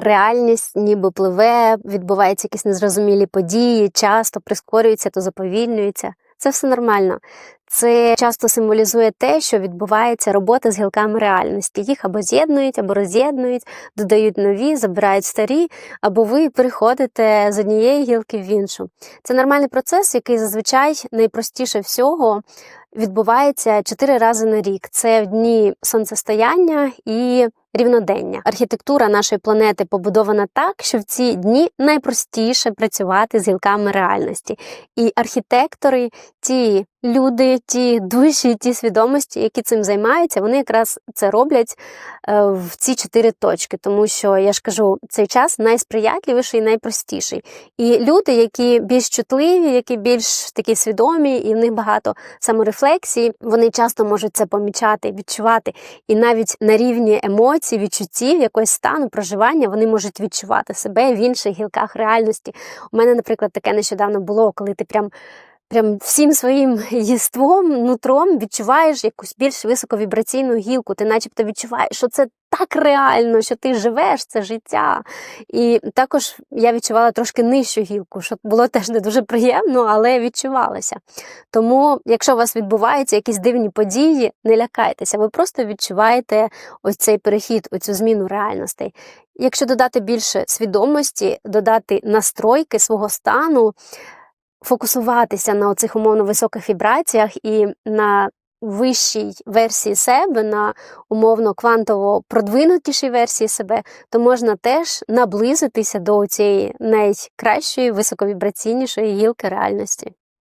реальність ніби пливе, відбуваються якісь незрозумілі події, часто прискорюється, то заповільнюється. Це все нормально. Це часто символізує те, що відбувається робота з гілками реальності. Їх або з'єднують, або роз'єднують, додають нові, забирають старі, або ви переходите з однієї гілки в іншу. Це нормальний процес, який зазвичай найпростіше всього відбувається чотири рази на рік. Це в дні сонцестояння і рівнодення. Архітектура нашої планети побудована так, що в ці дні найпростіше працювати з гілками реальності. І архітектори, ті люди, ті душі, ті свідомості, які цим займаються, вони якраз це роблять е, в ці чотири точки, тому що я ж кажу, цей час найсприятливіший і найпростіший. І люди, які більш чутливі, які більш такі свідомі, і в них багато саморефлексії, вони часто можуть це помічати, відчувати, і навіть на рівні емоцій, відчуттів, якогось стану проживання, вони можуть відчувати себе в інших гілках реальності. У мене, наприклад, таке нещодавно було, коли ти прям. Прям всім своїм єством, нутром відчуваєш якусь більш високовібраційну гілку. Ти начебто відчуваєш, що це так реально, що ти живеш це життя. І також я відчувала трошки нижчу гілку, що було теж не дуже приємно, але відчувалося. Тому, якщо у вас відбуваються якісь дивні події, не лякайтеся, ви просто відчуваєте ось цей перехід, оцю зміну реальностей. Якщо додати більше свідомості, додати настройки свого стану, фокусуватися на оцих умовно високих вібраціях і на вищій версії себе, на умовно квантово продвинутішій версії себе, то можна теж наблизитися до цієї найкращої високовібраційнішої гілки реальності.